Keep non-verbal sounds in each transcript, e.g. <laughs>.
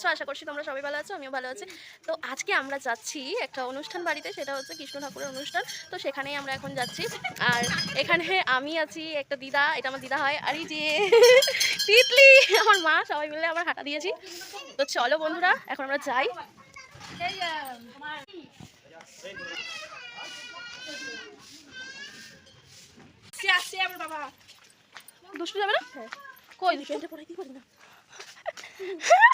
আছো? আশা করছি তোমরা সবাই ভালো আছো আমিও ভালো আছি। তো আজকে আমরা যাচ্ছি একটা অনুষ্ঠান বাড়িতে সেটা হচ্ছে কৃষ্ণ ঠাকুরের অনুষ্ঠান। তো সেখানেই আমরা এখন যাচ্ছি। আর এখানে আমি আছি একটা দিদা এটা আমার দিদা হয়। আর এই যে <laughs> তিতলি আমার মা সবাই মিলে আমার হাঁটা দিয়েছি। তো চলো বন্ধুরা এখন আমরা যাই। দুষ্টু যাবে না? কই দুষ্টু? পড়াই দিই পারি না? <laughs>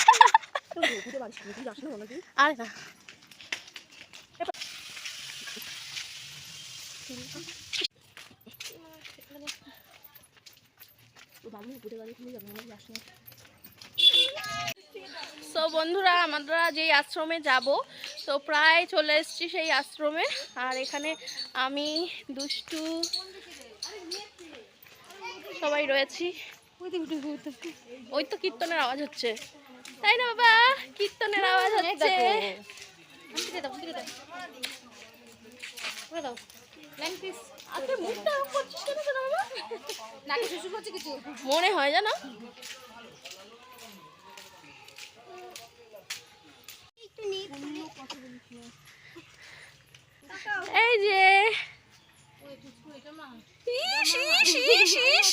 সো বন্ধুরা, আমরা যেই আশ্রমে যাব, তো প্রায় চলে এসেছি সেই আশ্রমে। আর এখানে আমি, দুষ্টু, সবাই রয়েছি। ওই তো কীর্তনের আওয়াজ হচ্ছে। তাই না বাবা? কীর্তনের আওয়াজ হচ্ছে? মনে হয় জানো এই যে ইস, ইস, ইস, ইস,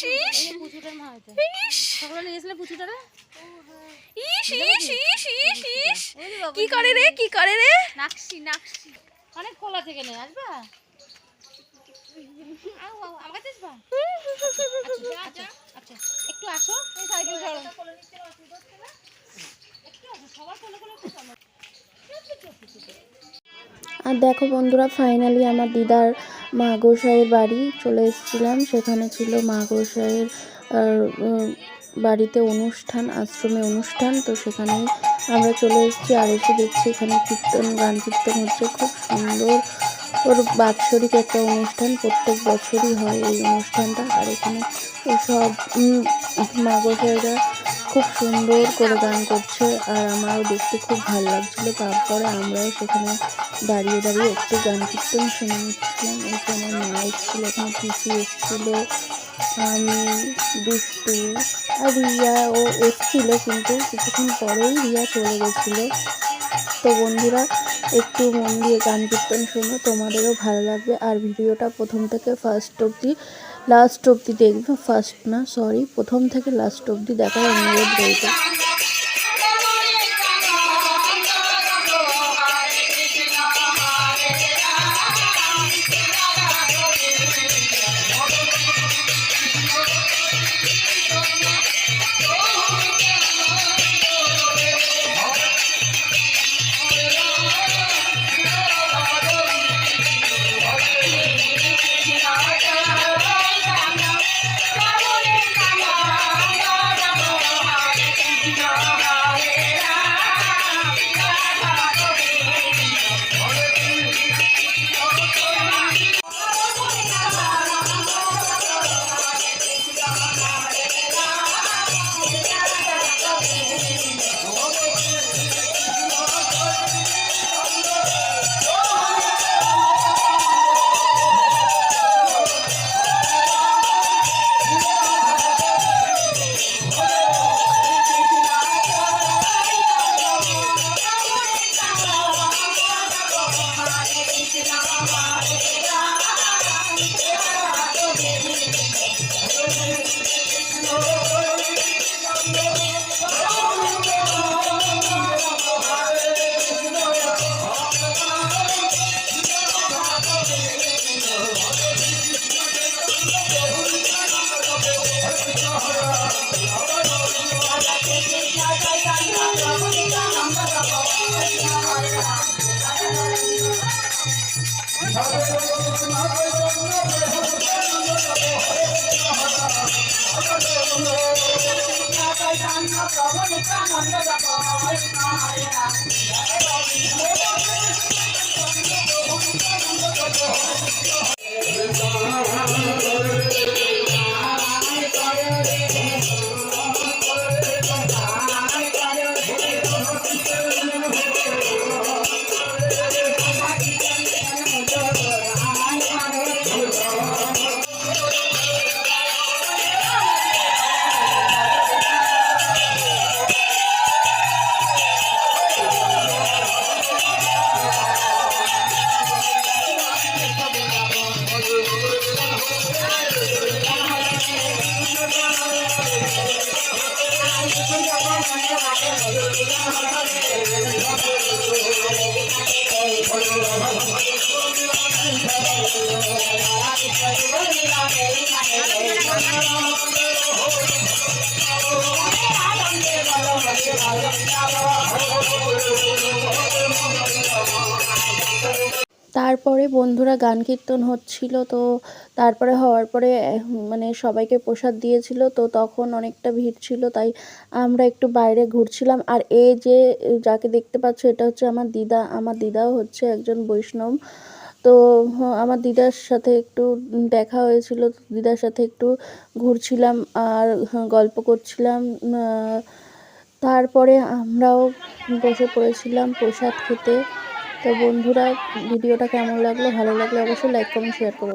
ইস। ইস। ইস, ইস, ইস, ইস, ইস। কি করে রে কি করে রে? অনেক কলা থেকে নে আসবা? কাছে আচ্ছা আচ্ছা একটু আসো এই সাইকেল ধরো। সবার কোলে কোলে আর দেখো বন্ধুরা ফাইনালি আমার দিদার মা গোসাইয়ের বাড়ি চলে এসেছিলাম। সেখানে ছিল মা গোসাইয়ের বাড়িতে অনুষ্ঠান আশ্রমে অনুষ্ঠান তো সেখানে আমরা চলে এসেছি আর এসে দেখছি এখানে কীর্তন গান কীর্তন হচ্ছে। খুব সুন্দর ওর বাৎসরিক একটা অনুষ্ঠান প্রত্যেক বছরই হয় এই অনুষ্ঠানটা। আর এখানে সব উম, মা খুব সুন্দর করে গান করছে আর আমারও দেখতে খুব ভালো লাগছিল। তারপরে আমরাও সেখানে দাঁড়িয়ে দাঁড়িয়ে একটু গান কীর্তন শুনে নিচ্ছিলাম। এখানে মা এসেছিল এখানে পিসি এসেছিল। আমি দুষ্টু। আর রিয়া ও এসেছিল কিন্তু কিছুক্ষণ পরেই রিয়া চলে গেছিল। তো বন্ধুরা, একটু মন দিয়ে গান কীর্তন শোনো, তোমাদেরও ভালো লাগবে। আর ভিডিওটা প্রথম থেকে ফার্স্ট অবধি লাস্ট অবধি দেখবে। ফার্স্ট না সরি প্রথম থেকে লাস্ট অবধি দেখার অনুরোধ వందల పాడినాయన রইবে তারপরে বন্ধুরা গান কীর্তন হচ্ছিল, তো তারপরে হওয়ার পরে মানে সবাইকে প্রসাদ দিয়েছিল, তো তখন অনেকটা ভিড় ছিল, তাই আমরা একটু বাইরে ঘুরছিলাম। আর এই যে যাকে দেখতে পাচ্ছ, এটা হচ্ছে আমার দিদা। আমার দিদাও হচ্ছে একজন বৈষ্ণব। তো আমার দিদার সাথে একটু দেখা হয়েছিল দিদার সাথে একটু ঘুরছিলাম আর গল্প করছিলাম তারপরে আমরাও বসে পড়েছিলাম প্রসাদ খেতে। তো বন্ধুরা ভিডিওটা কেমন লাগল ভালো লাগলে অবশ্যই লাইক কমেন্ট শেয়ার করো।